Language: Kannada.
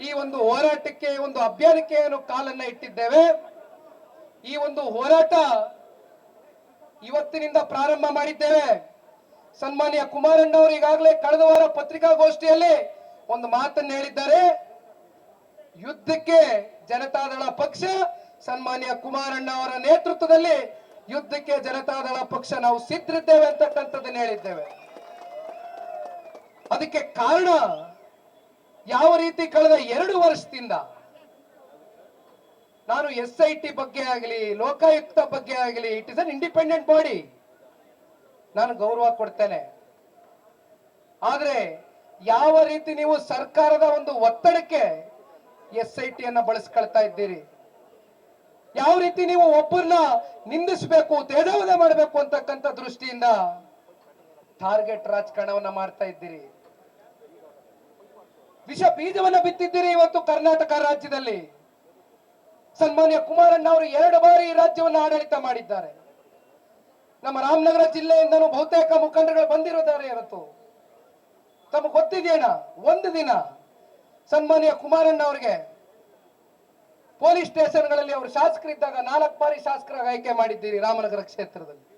ಈ ಒಂದು ಹೋರಾಟಕ್ಕೆ, ಈ ಒಂದು ಅಭಿಯಾನಕ್ಕೆ ಕಾಲನ್ನ ಇಟ್ಟಿದ್ದೇವೆ? ಈ ಒಂದು ಹೋರಾಟ ಇವತ್ತಿನಿಂದ ಪ್ರಾರಂಭ ಮಾಡಿದ್ದೇವೆ. ಸನ್ಮಾನ್ಯ ಕುಮಾರಣ್ಣ ಅವರು ಈಗಾಗಲೇ ಕಳೆದ ವಾರ ಪತ್ರಿಕಾಗೋಷ್ಠಿಯಲ್ಲಿ ಒಂದು ಮಾತನ್ನು ಹೇಳಿದ್ದಾರೆ. ಯುದ್ಧಕ್ಕೆ ಜನತಾದಳ ಪಕ್ಷ, ಸನ್ಮಾನ್ಯ ಕುಮಾರಣ್ಣ ಅವರ ನೇತೃತ್ವದಲ್ಲಿ ಯುದ್ಧಕ್ಕೆ ಜನತಾದಳ ಪಕ್ಷ ನಾವು ಸಿದ್ಧರಿದ್ದೇವೆ ಅಂತಕ್ಕಂಥದ್ದನ್ನು ಹೇಳಿದ್ದೇವೆ. ಅದಕ್ಕೆ ಕಾರಣ ಯಾವ ರೀತಿ ಕಳೆದ ಎರಡು ವರ್ಷದಿಂದ ನಾನು ಎಸ್ ಐ ಟಿ ಬಗ್ಗೆ ಆಗಲಿ, ಲೋಕಾಯುಕ್ತ ಬಗ್ಗೆ ಆಗಲಿ it is an independent body ನಾನು ಗೌರವ ಕೊಡ್ತೇನೆ. ಆದರೆ ಯಾವ ರೀತಿ ನೀವು ಸರ್ಕಾರದ ಒಂದು ಒತ್ತಡಕ್ಕೆ ಎಸ್ ಐ ಟಿಯನ್ನು ಬಳಸ್ಕೊಳ್ತಾ ಇದ್ದೀರಿ? ಯಾವ ರೀತಿ ನೀವು ಒಬ್ಬರನ್ನ ನಿಂದಿಸಬೇಕು, ತೇಜಾವಧೆ ಮಾಡಬೇಕು ಅಂತಕ್ಕಂಥ ದೃಷ್ಟಿಯಿಂದ ಟಾರ್ಗೆಟ್ ರಾಜಕಾರಣವನ್ನ ಮಾಡ್ತಾ ಇದ್ದೀರಿ. ವಿಷ ಬೀಜವನ್ನ ಬಿತ್ತಿದ್ದೀರಿ ಇವತ್ತು ಕರ್ನಾಟಕ ರಾಜ್ಯದಲ್ಲಿ. ಸನ್ಮಾನ್ಯ ಕುಮಾರಣ್ಣ ಅವರು ಎರಡು ಬಾರಿ ಈ ರಾಜ್ಯವನ್ನು ಆಡಳಿತ ಮಾಡಿದ್ದಾರೆ. ನಮ್ಮ ರಾಮನಗರ ಜಿಲ್ಲೆಯಿಂದನೂ ಬಹುತೇಕ ಮುಖಂಡರುಗಳು ಬಂದಿರುತ್ತಾರೆ ಇವತ್ತು. ತಮಗೆ ಗೊತ್ತಿದೆಯೇನ? ಒಂದು ದಿನ ಸನ್ಮಾನ್ಯ ಕುಮಾರಣ್ಣ ಅವರಿಗೆ ಪೊಲೀಸ್ ಸ್ಟೇಷನ್ಗಳಲ್ಲಿ ಅವರು ಶಾಸಕರಿದ್ದಾಗ ನಾಲ್ಕು ಬಾರಿ ಶಾಸಕರಾಗಿ ಆಯ್ಕೆ ಮಾಡಿದ್ದೀರಿ ರಾಮನಗರ ಕ್ಷೇತ್ರದಲ್ಲಿ.